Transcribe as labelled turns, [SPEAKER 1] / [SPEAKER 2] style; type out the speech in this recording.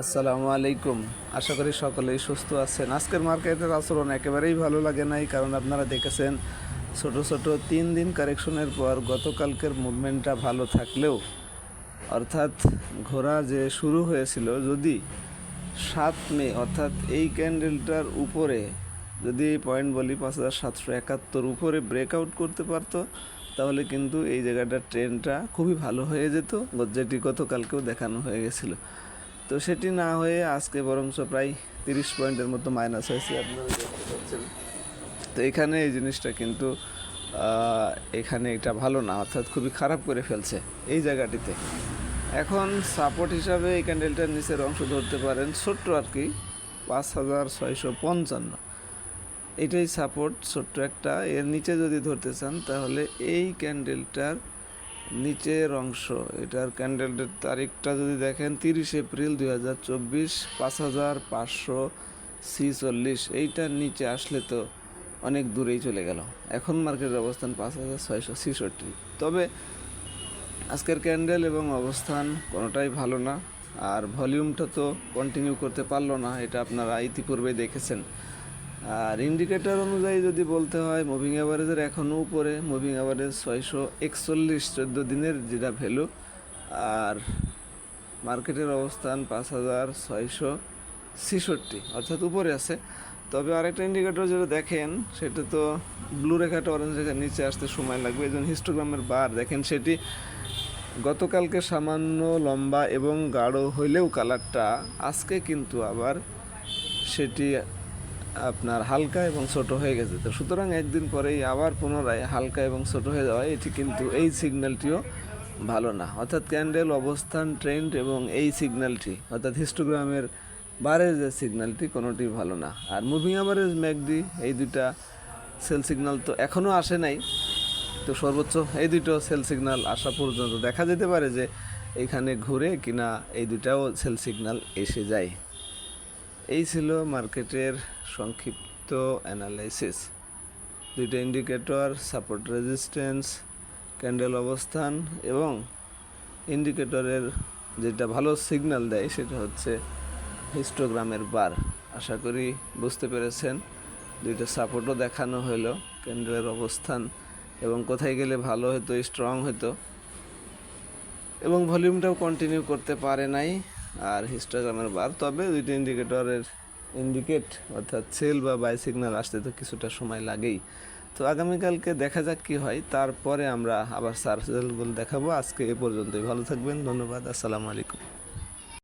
[SPEAKER 1] আসসালামু আলাইকুম। আশা করি সকলেই সুস্থ আছেন। আজকের মার্কেটের আচরণ একেবারেই ভালো লাগে নাই, কারণ আপনারা দেখেছেন ছোট ছোট তিন দিন কারেকশনের পর গতকালকের মুভমেন্টটা ভালো থাকলেও, অর্থাৎ ঘোরা যে শুরু হয়েছিল, যদি সাত মে, অর্থাৎ এই ক্যান্ডেলটার উপরে, যদি পয়েন্ট বলি পাঁচ হাজার সাতশো একাত্তর উপরে ব্রেকআউট করতে পারতো, তাহলে কিন্তু এই জায়গাটার ট্রেনটা খুবই ভালো হয়ে যেত। যেটি গতকালকেও দেখানো হয়ে গেছিল। তো সেটি না হয়ে আজকে বরঞ্চ প্রায় তিরিশ পয়েন্টের মতো মাইনাস হয়েছে তো এখানে এই জিনিসটা কিন্তু এখানে এটা ভালো না, অর্থাৎ খুবই খারাপ করে ফেলছে এই জায়গাটিতে। এখন সাপোর্ট হিসাবে এই ক্যান্ডেলটার নিচের অংশ ধরতে পারেন, ছোট্ট আর কি, পাঁচ হাজার ছয়শো পঞ্চান্ন। এটাই সাপোর্ট ছোট্ট একটা। এর নিচে যদি ধরতে চান, তাহলে এই ক্যান্ডেলটার নিচের অংশ, এটার ক্যান্ডেলের তারিখটা যদি দেখেন, তিরিশ এপ্রিল দুই হাজার চব্বিশ, পাঁচ হাজার পাঁচশো ছিচল্লিশ, এইটার নিচে আসলে তো অনেক দূরেই চলে গেল। এখন মার্কেটের অবস্থান পাঁচ হাজার ছয়শো ছিষট্টি। তবে আজকের ক্যান্ডেল এবং অবস্থান কোনোটাই ভালো না, আর ভলিউমটা তো কন্টিনিউ করতে পারল না, এটা আপনারা ইতিপূর্বে দেখেছেন। আর ইন্ডিকেটর অনুযায়ী যদি বলতে হয় মুভিং অ্যাভারেজের এখনও উপরে মুভিং অ্যাভারেজ ছয়শো একচল্লিশ চোদ্দ দিনের যেটা ভ্যালু আর মার্কেটের অবস্থান পাঁচ হাজার ছয়শো ছেষট্টি, অর্থাৎ উপরে আছে। তবে আরেকটা ইন্ডিকেটর যেটা দেখেন, সেটা তো ব্লু রেখাটা অরেঞ্জ রেখার নিচে আসতে সময় লাগবে। এই জন্য হিস্টোগ্রামের বার দেখেন, সেটি গতকালকে সামান্য লম্বা এবং গাঢ় হইলেও কালারটা আজকে কিন্তু আবার সেটি আপনার হালকা এবং ছোট হয়ে গেছে। তো সুতরাং একদিন পরেই আবার পুনরায় হালকা এবং ছোট হয়ে যাওয়া, এটি কিন্তু এই সিগন্যালটিও ভালো না। অর্থাৎ ক্যান্ডেল, অবস্থান, ট্রেন্ড এবং এই সিগন্যালটি, অর্থাৎ হিস্টোগ্রামের বারের যে সিগন্যালটি, কোনোটি ভালো না। আর মুভিং অ্যাভারেজ, ম্যাকডি, এই দুইটা সেল সিগন্যাল তো এখনও আসে নাই। তো সর্বোচ্চ এই দুটো সেল সিগন্যাল আসা পর্যন্ত দেখা যেতে পারে যে এখানে ঘুরে কিনা এই দুটাও সেল সিগন্যাল এসে যায়। এই ছিল মার্কেটের সংক্ষিপ্ত অ্যানালাইসিস দুইটা ইন্ডিকেটর সাপোর্ট রেজিস্ট্যান্স ক্যান্ডেল অবস্থান এবং ইন্ডিকেটরের যেটা ভালো সিগন্যাল দেয় সেটা হচ্ছে হিস্টোগ্রামের বার আশা করি বুঝতে পেরেছেন। দুইটা সাপোর্টও দেখানো হলো ক্যান্ডেলের অবস্থান এবং কোথায় গেলে ভালো হতো স্ট্রং হতো এবং ভলিউমটাও কন্টিনিউ করতে পারে নাই। আর হিস্টোগ্রামের বার। তবে দুইটা ইন্ডিকেটরের ইন্ডিকেট অর্থাৎ সেল বা বাই সিগনাল আসতে তো কিছুটা সময় লাগেই। তো আগামীকালকে দেখা যাক কি হয়। তারপরে আমরা আবার সার্চেলগুলো দেখাবো। আজকে এ পর্যন্তই। ভালো থাকবেন। ধন্যবাদ। আসসালামু আলাইকুম।